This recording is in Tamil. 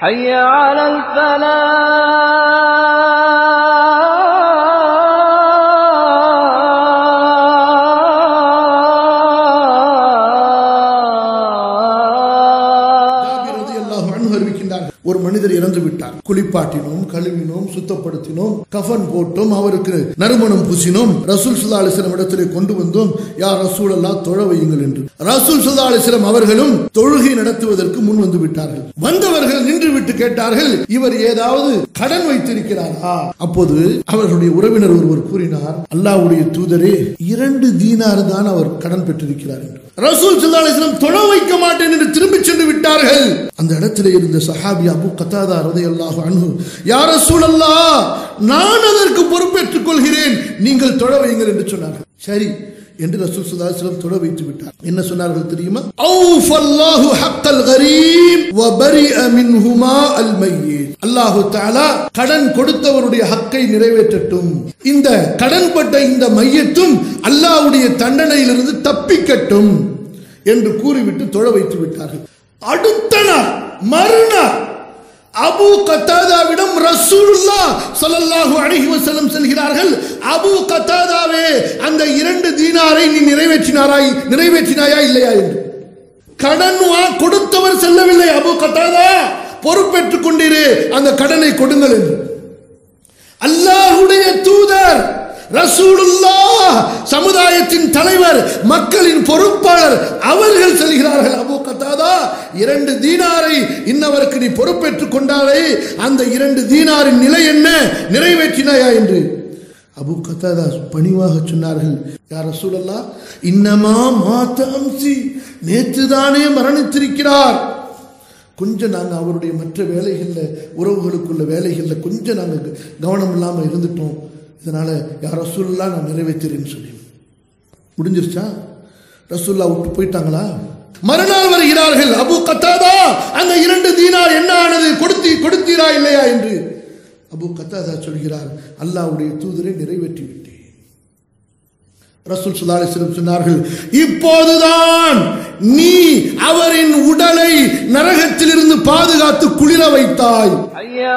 حي على الفلاح. ஒரு மனிதர் இறந்து விட்டார். குளிப்பாட்டினோம் கழுவினோம் சுத்தப்படுத்தினோம் கஃன் போட்டோம் அவருக்கு நறுமணம் பூசினோம். ரசூல் சுல்லா அலிஸ்லம் இடத்திலே கொண்டு வந்தோம். யார் ரசூல் அல்லா தொழ வையுங்கள் என்று. ரசூல் சுல்லா அலிஸ்லம் அவர்களும் தொழுகை நடத்துவதற்கு முன் வந்து விட்டார்கள். வந்தவர்கள் நின்று விட்டு கேட்டார்கள் இவர் ஏதாவது கடன் வைத்திருக்கிறாரா? அப்போது அவர்களுடைய உறவினர் ஒருவர் கூறினார் அல்லாவுடைய தூதரே இரண்டு தீனார் தான் அவர் கடன் பெற்றிருக்கிறார் என்று. ரசூல் சுல்லா அலிஸ்லம் தொழ வைக்க மாட்டேன் என்று திரும்பிச் சென்று அந்த இடத்திலே இருந்த சஹாபி அபு கத்தாதா ரலியல்லாஹு அன்பு யார சூழல்லா நான் அதற்கு பொறுப்பேற்றுக் கொள்கிறேன். நீங்கள் தொழ வையுங்கள் என்று சொன்னார்கள். சரி என்று ரசூல் சுதாசிரம் தொட தொழ வைத்து விட்டார். என்ன சொன்னார்கள் தெரியுமா? அல்லாஹு ஹக்கல் கரீம் வ பரிஅ மின்ஹுமா அல் மையீத். அல்லாஹு தாலா கடன் கொடுத்தவருடைய ஹக்கை நிறைவேற்றட்டும். இந்த கடன்பட்ட இந்த மையத்தும் அல்லாஹ்வுடைய தண்டனையிலிருந்து தப்பிக்கட்டும் என்று கூறிவிட்டு தொழ வைத்து விட்டார்கள். அடுத்த நாள் மறுநாள் அபு கத்தாதாவிடம் ரசூலுல்லா சொல்லல்லாஹு அலைஹி வஸல்லம் செல்கிறார்கள். அபு கத்தாதாவே அந்த இரண்டு தீனாரை நீ நிறைவேற்றினாராய் நிறைவேற்றினாயா இல்லையா என்று. கடன் வா கொடுத்தவர் செல்லவில்லை அபு கத்தாதா. பொறுப்பேற்றுக் கொண்டிரு அந்த கடனை கொடுங்கள் என்று. அல்லாஹுடைய தூதர் ரசூலுல்லாஹ் சமுதாயத்தின் தலைவர் மக்களின் பொறுப்பாளர் அவர்கள் செல்கிறார்கள். இரண்டு தீனாரை இன்னவருக்கு நீ பொறுப்பேற்றுக் கொண்டாலே அந்த இரண்டு தீனாரின் நிலை என்ன? நிறைவேற்றினாயா என்று? அபு கத்தாதா பணிவாக சொன்னார்கள் யார் சூழல்லா இன்னமா மாத்த அம்சி நேற்று தானே மரணித்திருக்கிறார். கொஞ்சம் நாங்கள் அவருடைய மற்ற வேலைகளில் உறவுகளுக்குள்ள வேலைகளில் கொஞ்சம் நாங்கள் கவனம் இல்லாமல் இருந்துட்டோம். இதனால் யார் ரசூல்லா நான் நிறைவேற்றுறேன்னு சொல்லி முடிஞ்சிருச்சா? ரசூல்லா விட்டு போயிட்டாங்களா? மறுநாள் வருகிறார்கள் அபு கத்தாதா அந்த இரண்டு தீனார் என்ன ஆனது? கொடுத்தி கொடுத்தீரா இல்லையா? என்று அபு கத்தாதா சொல்கிறார் அல்லாவுடைய தூதரை நிறைவேற்றி விட்டேன் ரசூல் சுல்லாலிஸ்லம் சொன்னார்கள் இப்போதுதான் நீ அவரின் உடலை நரகத்திலிருந்து பாதுகாத்து குளிர வைத்தாய். ஐயா